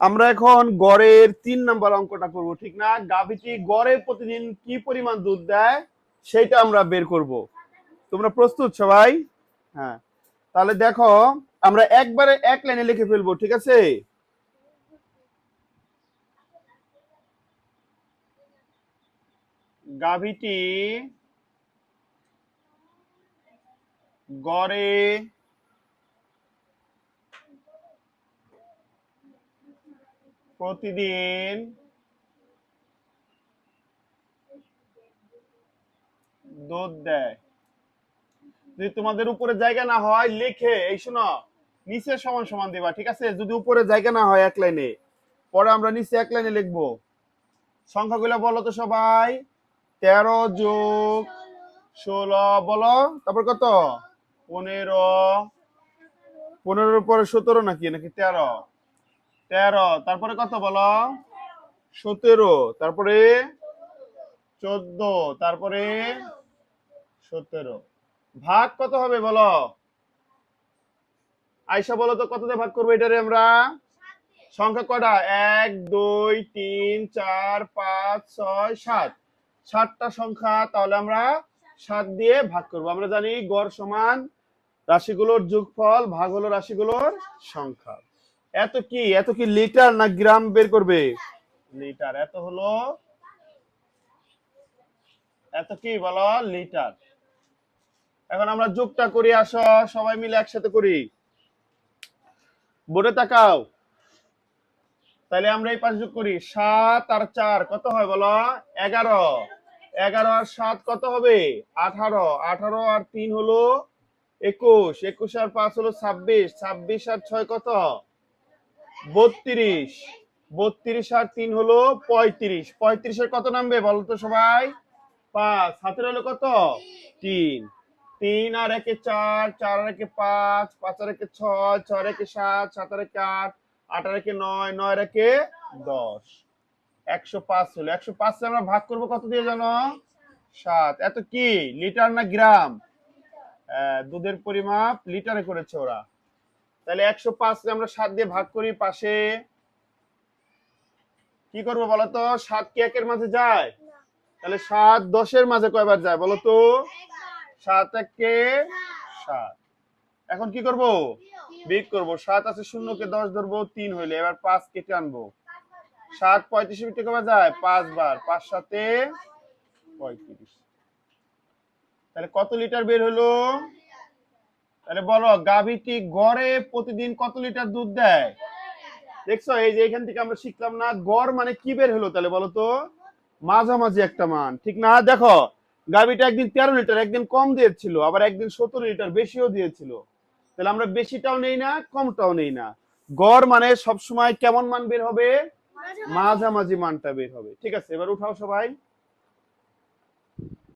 আমরা এখন গড়ের তিন নাম্বার অঙ্কটা করব, ঠিক না? গাভীটি গড়ে প্রতিদিন কি পরিমাণ দুধ দেয় সেটা আমরা বের করব। তোমরা প্রস্তুত সবাই? হ্যাঁ। তাহলে দেখো, আমরা একবারে এক লাইনে লিখে ফেলব, ঠিক আছে? গাভীটি গড়ে প্রতিদিন দুধ দেয়। যদি তোমাদের উপরে জায়গা না হয়, লিখে, এই শোনো, নিচে সমান সমান দিবা, ঠিক আছে? যদি উপরে জায়গা না হয়, এক লাইনে। পরে আমরা নিচে এক লাইনে লিখব। সংখ্যাগুলো বলো তো সবাই। তেরো যোগ ষোলো, বলো। তারপর কত? পনেরো। পনেরোর পরে সতেরো নাকি? নাকি তেরো? তেরো। তারপরে কত বলো? সতেরো। তারপরে চোদ্দ। তারপরে সতেরো। ভাগ কত হবে বলো? আয়সা বলো তো কত ভাগ করব এটারে আমরা? সংখ্যা কটা? এক, দুই, তিন, চার, পাঁচ, ছয়, সাত। সাতটা সংখ্যা, তাহলে আমরা সাত দিয়ে ভাগ করব। আমরা জানি গড় সমান রাশিগুলোর যোগফল ভাগ হলো রাশিগুলোর সংখ্যা। এত কি এত কি লিটার না গ্রাম বের করবে? লিটার, এত হলো? এত কি বলো? লিটার। এখন আমরা যোগটা করি, আসো, সবাই মিলে একসাথে করি। বোর্ডে তাকাও। তাহলে আমরা এই পাশে যোগ করি, সাত আর চার, কত হয় বলো? এগারো। এগারো আর সাত কত হবে? আঠারো। আঠারো আর তিন হলো একুশ। একুশ আর পাঁচ হলো ছাব্বিশ। ছাব্বিশ আর ছয় কত? বত্রিশ। বত্রিশ আর তিন হলো পঁয়ত্রিশ। পঁয়ত্রিশের কত নামবে বলো তো সবাই? পাঁচ। হাতের হলো কত? তিন। তিন আর একে চার চার আর একে পাঁচ পাঁচ আর একে ছয় ছয় একে সাত সাত আর একে আট আট আর একে নয় নয় আর একে দশ। একশো পাঁচ হলো। একশো পাঁচ আমরা ভাগ করব কত দিয়ে জানো? সাত। এত কি? লিটার না গ্রাম? দুধের পরিমাপ লিটারে করেছে ওরা। তাহলে একশো পাঁচ আমরা সাত দিয়ে ভাগ করি পাশে। কি করব বলতো? সাত কি একের মাঝে যায়? তাহলে সাত দশের মাঝে কয়বার যায় বলো তো সাত একে সাত। এখন কি করব? বিগ করব। সাত আছে শূন্যকে দশ ধরবো তিন হইলে এবার পাঁচ কেটে আনব? সাত পঁয়ত্রিশ মিনিটে কবার যায়? পাঁচবার। পাঁচ সাথে পঁয়ত্রিশ। তাহলে কত লিটার বের হলো? তাহলে বলো গাভীটি গড়ে প্রতিদিন কত লিটার দুধ দেয়? দেখছ এই যে এখান থেকে আমরা শিখলাম না গড় মানে কি বের হলো তাহলে বলো তো? মাঝামাঝি একটা মান ঠিক না? দেখো গাভীটা একদিন তেরো লিটার একদিন কম দিয়েছিল আবার একদিন সতেরো লিটার বেশিও দিয়েছিল। তাহলে আমরা বেশিটাও নেই না কমটাও নেই না। গড় মানে সবসময় কেমন মান বের হবে? মাঝামাঝি মানটা বের হবে। ঠিক আছে এবার উঠাও সবাই।